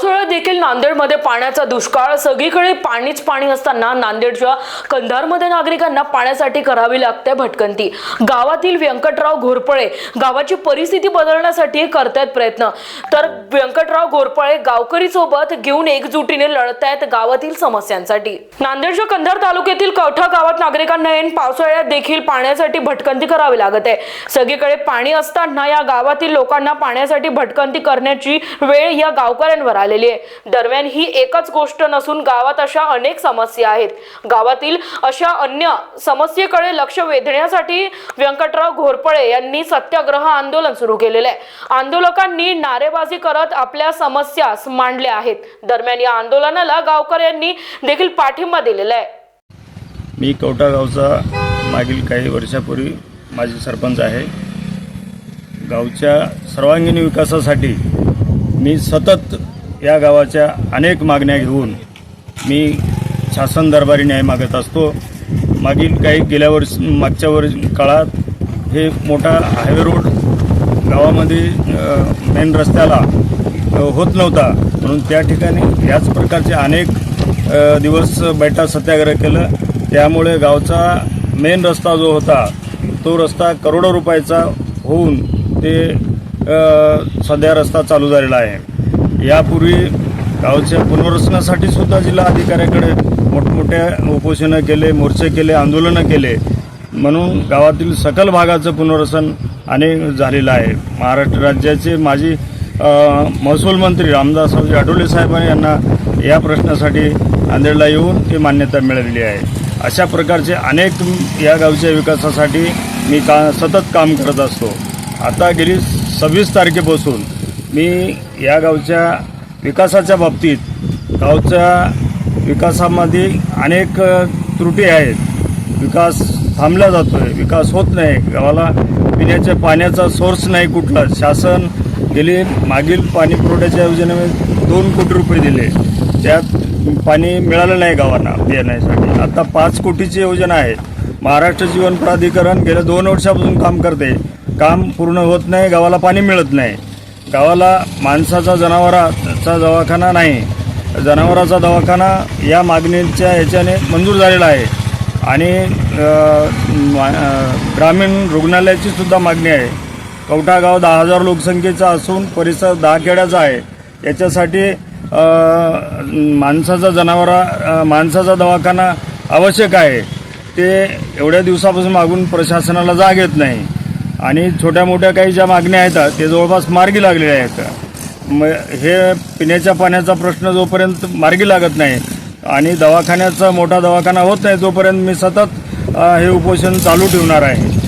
पावसाळ्यात देखील नांदेडमध्ये पाण्याचा दुष्काळ. सगळीकडे पाणीच पाणी असताना नांदेडच्या कंधारमध्ये नागरिकांना पाण्यासाठी करावी लागते भटकंती. गावातील व्यंकटराव घोरपळे गावाची परिस्थिती बदलण्यासाठी करतायत प्रयत्न. तर व्यंकटराव घोरपळे गावकरी सोबत घेऊन एकजुटीने लढतायत गावातील समस्यांसाठी. नांदेडच्या कंधार तालुक्यातील कवठा गावात नागरिकांना ऐन पावसाळ्यात देखील पाण्यासाठी भटकंती करावी लागत आहे. सगळीकडे पाणी असताना या गावातील लोकांना पाण्यासाठी भटकंती करण्याची वेळ या गावकऱ्यांवर आलेली आहे. दरम्यान ही एकच गोष्ट नसून गावात अशा अनेक समस्या आहेत. गावातील अशा अन्य समस्येकडे लक्ष वेधण्यासाठी व्यंकटराव घोरपळे यांनी सत्याग्रह आंदोलन सुरू केलेलं आहे. आंदोलकांनी नारेबाजी करत आपल्या समस्या मांडल्या आहेत. दरम्यान या आंदोलनाला गावकऱ्यांनी देखील पाठिंबा दिलेला आहे. मी कवठा गावचा मागील काही वर्षापूर्वी माझे सरपंच आहे. गावच्या सर्वांगीण विकासासाठी मी सतत या गावाच्या अनेक मागण्या घेऊन मी शासन दरबारी न्याय मागत असतो. मागील काही गेल्या वर्ष मागच्या वर्ष काळात हे मोठा हायवे रोड गावामध्ये मेन रस्त्याला होत नव्हता. म्हणून त्या ठिकाणी याच प्रकारचे अनेक दिवस बैठा सत्याग्रह केलं. त्यामुळे गावचा मेन रस्ता जो होता तो रस्ता करोडो रुपयाचा होऊन ते सध्या रस्ता चालू झालेला आहे. यापूर्वी गावच्या पुनर्वसनासाठी सुद्धा जिल्हा अधिकाऱ्याकडे मोठमोठ्या उपोषणं केले मोर्चे केले आंदोलनं केले. म्हणून गावातील सकल भागाचं पुनर्वसन अनेक झालेलं आहे. महाराष्ट्र राज्याचे माजी महसूल मंत्री रामदास आठवले साहेबांनी यांना या प्रश्नासाठी नांदेडला येऊन ती मान्यता मिळालेली आहे. अशा प्रकारचे अनेक या गावच्या विकासासाठी मी का सतत काम करत असतो. आता गेली सव्वीस तारखेपासून मी या गावच्या विकासाच्या बाबतीत गावच्या विकासामध्ये अनेक त्रुटी आहेत. विकास थांबला जातो आहे विकास होत नाही. गावाला पिण्याच्या पाण्याचा सोर्स नाही कुठला. शासन गेली मागील पाणी पुरवठ्याच्या योजनेमध्ये दोन कोटी रुपये दिले. त्यात पाणी मिळालं नाही गावांना पिण्यासाठी. आता पाच कोटीची योजना आहे. महाराष्ट्र जीवन प्राधिकरण गेल्या दोन वर्षापासून काम करते. काम पूर्ण होत नाही गावाला पाणी मिळत नाही. गावाला माणसाचा जनावराचा दवाखाना नाही. जनावराचा दवाखाना या मागणीच्या ह्याच्याने मंजूर झालेला आहे. आणि मा- ग्रामीण रुग्णालयाची सुद्धा मागणी आहे. कवठा गाव दहा हजार लोकसंख्येचा असून परिसर दहा खेड्याचा आहे. याच्यासाठी माणसाचा जनावरा माणसाचा दवाखाना आवश्यक आहे. ते एवढ्या दिवसापासून मागून प्रशासनाला जाग येत नाही. आणि छोट्या मोठ्या काही ज्या मागण्या आहेत ते जवळपास मार्गी लागलेल्या आहेत. म हे पिण्याच्या पाण्याचा प्रश्न जोपर्यंत मार्गी लागत नाही आणि दवाखान्याचा मोठा दवाखाना होत नाही तोपर्यंत मी सतत हे उपोषण चालू ठेवणार आहे.